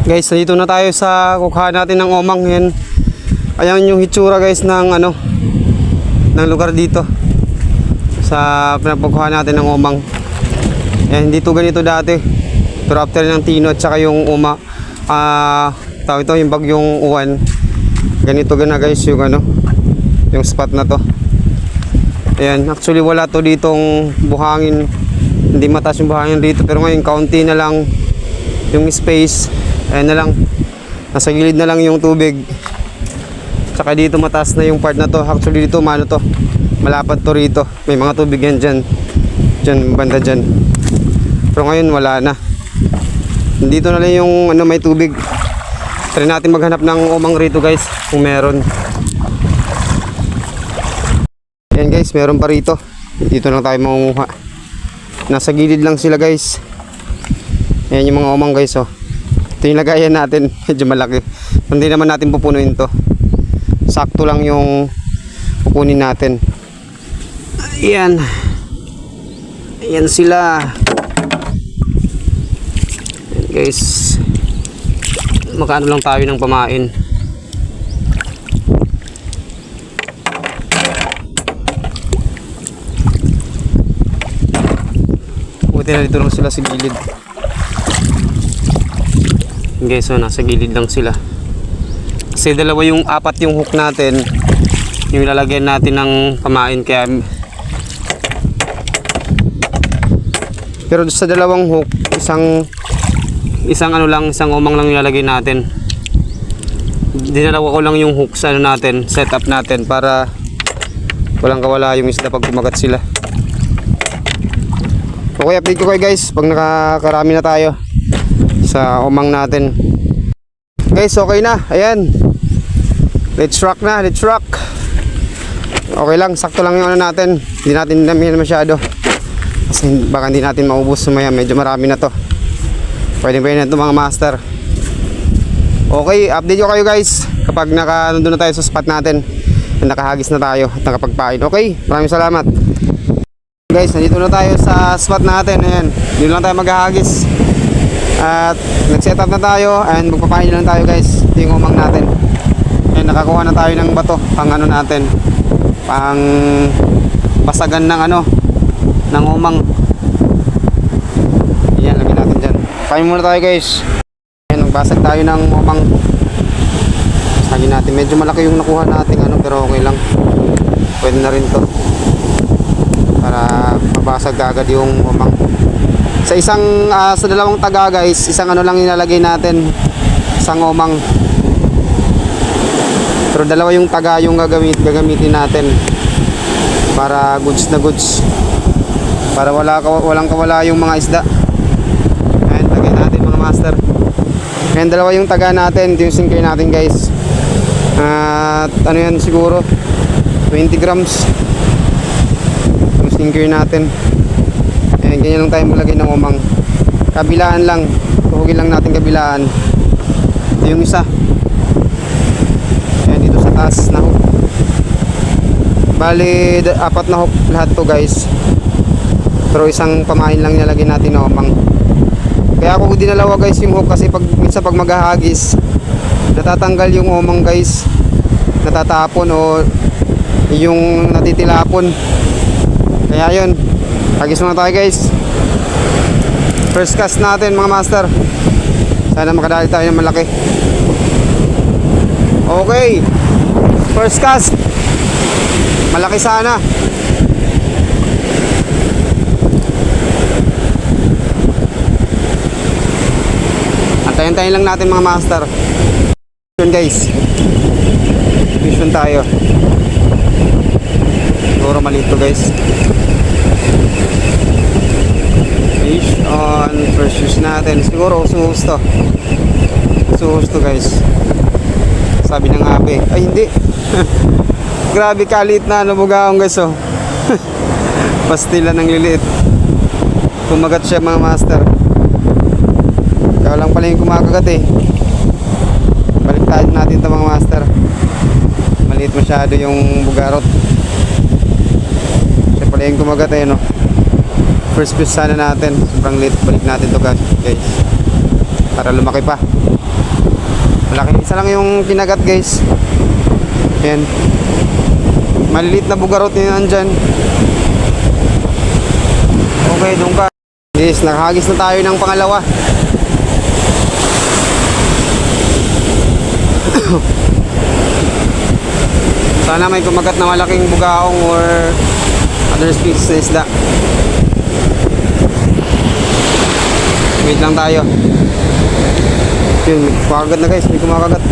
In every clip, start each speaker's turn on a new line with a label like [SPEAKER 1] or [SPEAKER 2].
[SPEAKER 1] Guys, dito na tayo sa kukuha natin ng omang yan. Ayan yung hitsura guys ng ano ng lugar dito. Sa pinapagkuha natin ng omang. Ayan, hindi to ganito dati. Pero after ng tino at saka yung uma ah tawag ito yung bagyong uwan. Ganito gana guys yung ano yung spot na to. Ayan, actually wala to ditong buhangin. Hindi mataas yung buhangin dito pero ngayon kaunti na lang yung space. Ayan na lang. Nasa gilid na lang yung tubig. Tsaka dito mataas na yung part na to. Actually dito mano to. Malapad to rito. May mga tubig yan dyan. Dyan, banda dyan. Pero ngayon wala na. Dito na lang yung ano, may tubig. Try natin maghanap ng umang rito guys. Kung meron. Ayan guys, meron pa rito. Dito lang tayo mangunguha. Nasa gilid lang sila guys. Ayan yung mga umang guys oh. Ito yung lagayan natin. Medyo malaki. Hindi naman natin pupunuin to. Sakto lang yung pupunin natin. Ayan. Ayan sila. Ayan guys. Magkano lang tayo ng pamain. Buti na dito lang sila sa gilid. Guys, so nasa gilid lang sila. Kasi dalawa yung apat yung hook natin. Yung lalagyan natin ng pamain kaya Pero sa dalawang hook, isang isang ano lang, isang umang lang ilalagay natin. Dinalawa ko lang yung hook sa ano natin, setup natin para walang kawala yung isda pag kumagat sila. Okay, update ko kayo guys pag nakakarami na tayo sa umang natin. Guys, okay na. Ayan. Let's rock na. Let's rock. Okay lang. Sakto lang yung ano natin. Hindi natin damihan masyado. Kasi baka hindi natin maubos sumaya. Medyo marami na to. Pwede pwede na ito mga master. Okay, update ko kayo guys. Kapag naka, nandun na tayo sa spot natin. Nakahagis na tayo at nakapagpain. Okay, maraming salamat. Guys, nandito na tayo sa spot natin. Ayan, dito lang tayo maghahagis. At nag-set up na tayo and magpapahin lang tayo guys. Ito yung umang natin. Ayan, nakakuha na tayo ng bato pang ano natin. Pang basagan ng ano ng umang. Ayan, lagyan natin dyan. Pahin muna tayo guys. Ayan, magbasag tayo ng umang. Basagin natin. Medyo malaki yung nakuha natin ano pero okay lang. Pwede na rin to para mabasag agad yung umang isang ah, sa dalawang taga guys isang ano lang ilalagay natin isang umang pero dalawa yung taga yung gagamit gagamitin natin para goods na goods. Para wala ka- walang kawala yung mga isda. Ayan lagay natin mga master. Ayan dalawa yung taga natin. Yung sinker natin guys. At ano yan siguro? 20 grams. Yung sinker natin Ganyan lang tayo maglagay ng umang. Kabilaan lang. Tuhugin lang natin kabilaan. Ito yung isa. Ayan, dito sa taas na hook. Bali, apat na hook lahat to guys. Pero isang pamain lang nilagay natin na umang. Kaya ako dinalawa guys yung hook kasi pag, minsan pag maghahagis, natatanggal yung umang guys. Natatapon o yung natitilapon. Kaya yun, Hagis muna tayo guys. First cast natin mga master. Sana makadali tayo ng malaki. Okay. First cast. Malaki sana. Antayin-tayin lang natin mga master. Yun guys. Vision tayo. Siguro maliit to guys. Fish on first use natin. Siguro usuhus to. Guys. Sabi ng abe. Ay hindi. Grabe kalit na nabugaong guys oh. Pastila ng liliit. Kumagat siya mga master. Ikaw lang pala yung kumakagat eh. Balik tayo natin ito mga master. Maliit masyado yung bugarot. Siya pala yung kumagat eh no first piece sana natin sobrang late balik natin to guys guys para lumaki pa Malaki. Isa lang yung kinagat guys. Ayan. Maliliit na bugarot na nandyan. Okay, doon ka. Yes, nakahagis na tayo ng pangalawa. Sana may kumagat na malaking bugaong or other species na isda. Wait lang tayo. Yun, may na guys, may kumakagat.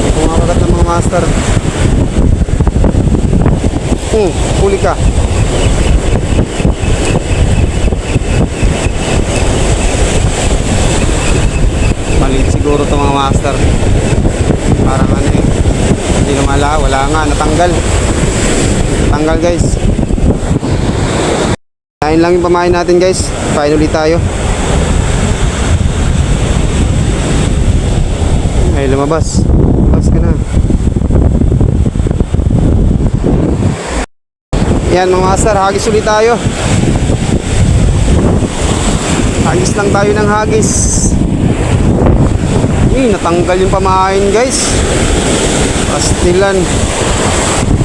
[SPEAKER 1] May kumakagat ng mga master. Hmm, huli ka. Maliit siguro to mga master. Parang ano eh. Hindi na mala, wala nga, natanggal. Natanggal guys. Kain lang yung pamain natin guys. Kain ulit tayo. Ay, lumabas. Lumabas ka na. Yan mga master, hagis ulit tayo. Hagis lang tayo ng hagis. Eh, natanggal yung pamain guys. Pastilan.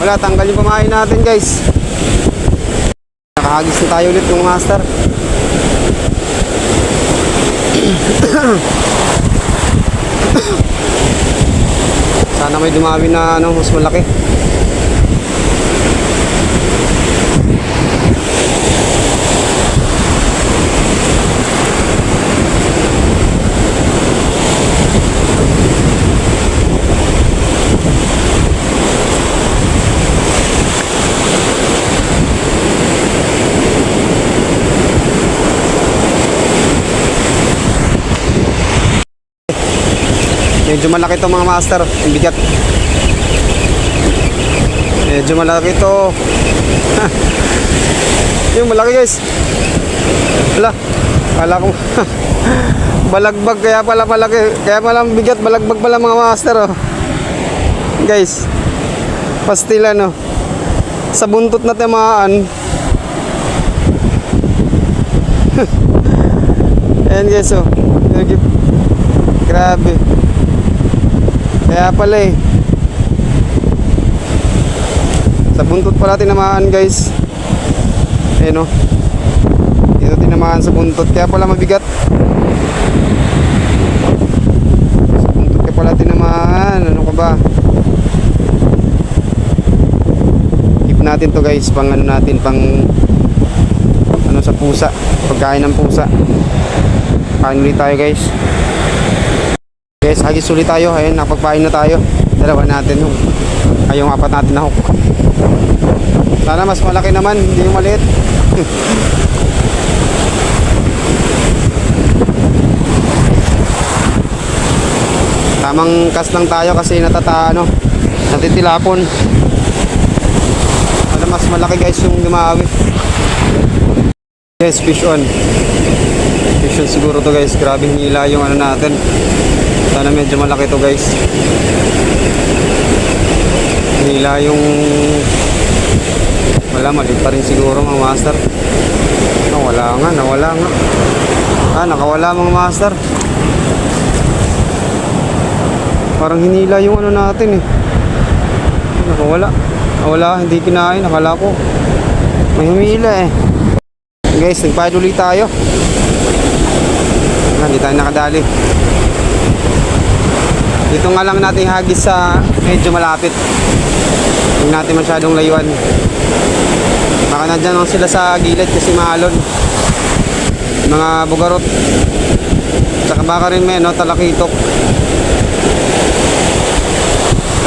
[SPEAKER 1] Wala, tanggal yung pamain natin guys. Nakahagis na tayo ulit mga master. Sana may dumami na ano, mas malaki. Medyo malaki to mga master. Ang bigat. Medyo malaki to. yung malaki guys. Wala. Kala ko. balagbag kaya pala palaki. Kaya pala bigat. Balagbag pala mga master. Oh. Guys. Pastilan oh. Sa buntot na tamaan. Ayan guys oh. Grabe. Kaya pala eh. Sa buntot pala tinamaan guys. Ayan o. Dito tinamaan sa buntot. Kaya pala mabigat. Sa buntot kaya pala tinamaan. Ano ka ba? Keep natin to guys. Pang ano natin. Pang ano sa pusa. Pagkain ng pusa. Kain ulit tayo guys. Guys, hagis ulit tayo. Ayun, napagpain na tayo. Dalawa natin yung ay yung apat natin na hook. Sana mas malaki naman, hindi yung maliit. Tamang kas lang tayo kasi natata ano, natitilapon. Sana mas malaki guys yung dumawi. Guys, fish on. Fish on siguro to guys. Grabe nila yung ano natin. Sana medyo malaki to guys. Nila yung wala maliit pa rin siguro mga master. Ah, wala nga, nawala nga. Ah, nakawala mga master. Parang hinila yung ano natin eh. Nakawala. Nawala, hindi kinain. Nakala ko. May humila eh. Guys, nagpahid ulit tayo. Ah, Hindi tayo nakadali. Dito nga lang natin hagis sa medyo malapit. Huwag natin masyadong layuan. Baka nandyan lang sila sa gilid kasi maalon. Mga bugarot. Tsaka baka rin may no, talakitok.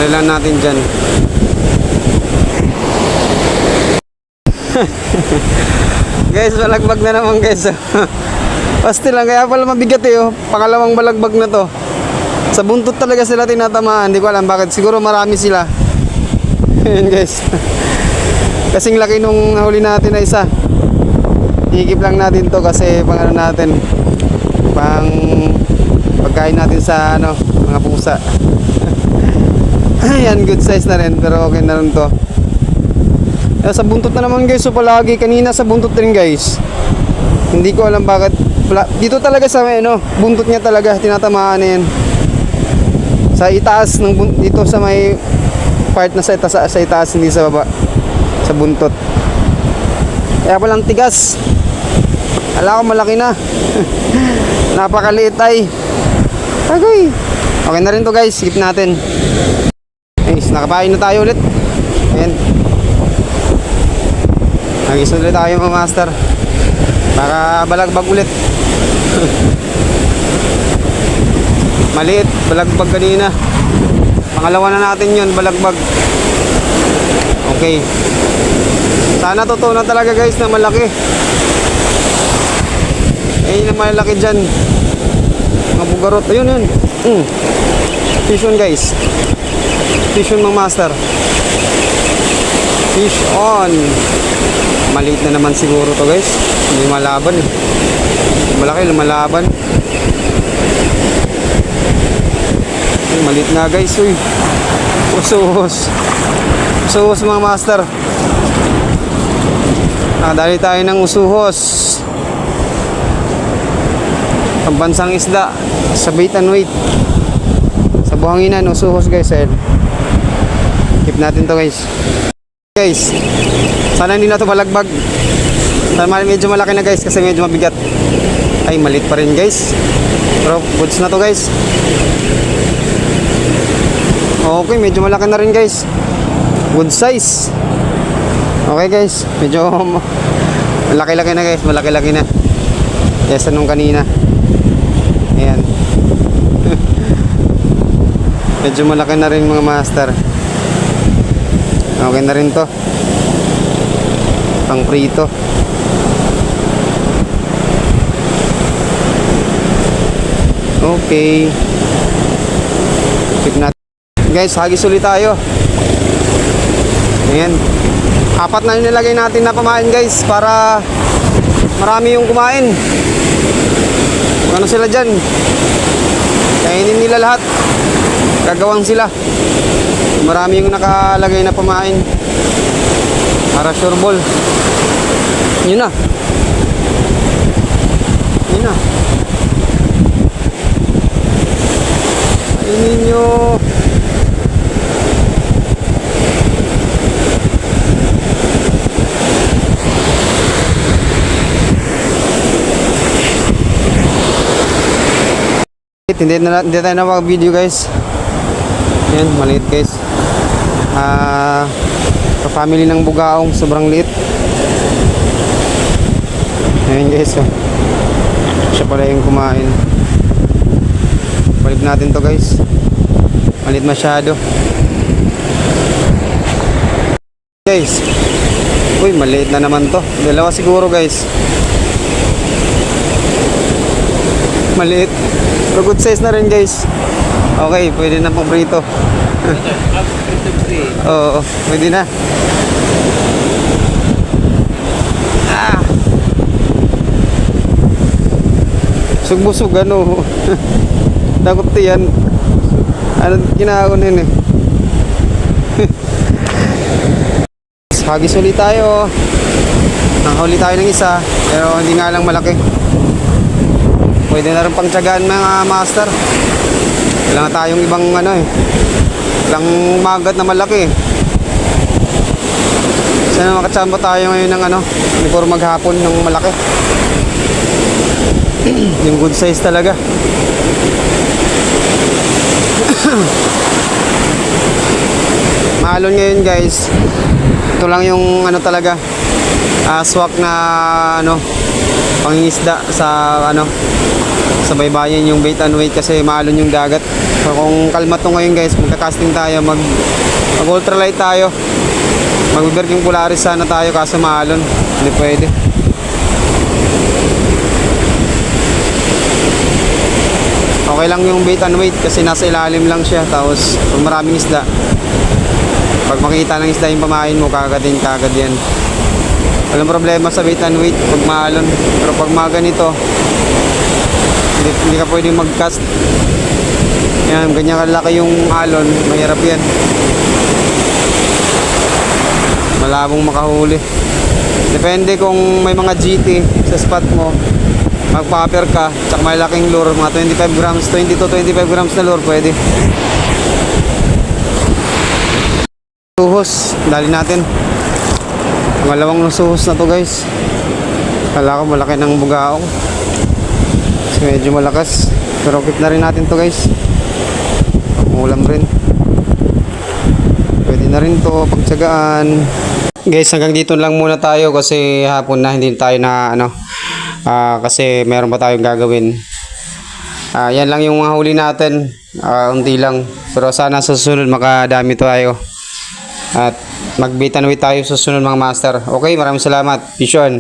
[SPEAKER 1] Lang natin dyan. guys, balagbag na naman guys. Pasti lang, kaya pala mabigat eh. Oh. Pangalawang balagbag na to. Sa buntot talaga sila tinatamaan. Hindi ko alam bakit. Siguro marami sila. Ayan guys. Kasing laki nung nahuli natin na isa. Higip lang natin to kasi pang ano natin. Pang pagkain natin sa ano, mga pusa. Ayan, good size na rin. Pero okay na rin to. Ayan, sa buntot na naman guys. So palagi kanina sa buntot rin guys. Hindi ko alam bakit dito talaga sa ano, buntot niya talaga tinatamaan na yan. Sa itaas ng dito sa may part na sa itaas, sa itaas hindi sa baba. Sa buntot. Kaya palang tigas. Ala ko malaki na. Napakaliit ay. Agoy. Okay na rin to guys. Skip natin. Guys, nakapain na tayo ulit. Ayan. Nag-isa ulit tayo mga master. Baka balagbag ulit. Maliit, balagbag kanina. Pangalawa na natin yun, balagbag. Okay. Sana totoo na talaga guys na malaki. Eh, yung malaki dyan. Mga bugarot. Ayun, yun. Mm. Fish on guys. Fish on mga master. Fish on. Maliit na naman siguro to guys. Hindi malaban eh. Malaki, lumalaban. Ay, maliit na guys. Uy. Usos. Usos mga master. Nakadali tayo ng usuhos. Pambansang isda sa bait and weight. Sa buhanginan, usuhos guys. Ayan. Keep natin to guys. Guys, sana hindi na to malagbag. Sana medyo malaki na guys kasi medyo mabigat. Ay, malit pa rin guys. Pero goods na to guys. Okay, medyo malaki na rin guys. Good size. Okay guys, medyo malaki-laki na guys, malaki-laki na. Yes, nung kanina. Ayan. medyo malaki na rin mga master. Okay na rin to. Pang prito. Okay. Check natin. Guys, hagis ulit tayo. Ayan. Apat na yung nilagay natin na pamain guys para marami yung kumain. Ano sila dyan. Kainin nila lahat. Gagawang sila. Marami yung nakalagay na pamain. Para sure ball. Yun na. Yun na. Kainin nyo. Hindi na hindi tayo na mag-video guys. Yan, maliit guys. Ah, sa family ng bugaong sobrang liit. Ayan guys. Oh. Siya pala yung kumain. Balik natin to guys. Maliit masyado. Guys. Uy, maliit na naman to. Dalawa siguro guys. Maliit. Pero good size na rin guys. Okay, pwede na pang prito. Oo, pwede na. Ah. Sugbusog ano. Takot yan. Ano ginagawa yun eh. Hagis ulit tayo. Nakahuli tayo ng isa. Pero hindi nga lang malaki. Pwede na rin pang mga master. Kailangan tayong ibang ano eh. Ilang magat na malaki eh. Sana makatsamba tayo ngayon ng ano, before maghapon ng malaki. yung good size talaga. Mahalon ngayon guys. Ito lang yung ano talaga. Ah, swak na ano pangingisda sa ano sa baybayin yung bait and weight kasi maalon yung dagat. So kung kalma to ngayon guys, magka-casting tayo, mag mag ultralight tayo. Mag-working polaris sana tayo kaso maalon. Hindi pwede. Okay lang yung bait and weight kasi nasa ilalim lang siya tapos maraming isda pag makita ng isda yung pamain mo kagatin kagad yan walang problema sa bait and weight pag maalon. Pero pag mga ganito hindi, hindi ka pwede mag-cast. Yan ganyan kalaki yung alon. Mahirap yan. Malabong makahuli. Depende kung may mga GT sa spot mo. Magpa-upper ka, tsaka malaking lure, mga 25 grams, 20 to 25 grams na lure, pwede. Suhos, dali natin. Pangalawang suhos na to guys. Kala ko malaki ng bugaong. Kasi medyo malakas. Pero keep na rin natin to guys. Ulam rin. Pwede na rin to pagtsagaan. Guys, hanggang dito lang muna tayo kasi hapon na hindi tayo na ano. ah, kasi meron pa tayong gagawin. Ah, yan lang yung huli natin. Ah, unti lang. Pero sana sa susunod makadami tayo. At magbitanwi tayo sa susunod mga master. Okay, maraming salamat. Vision.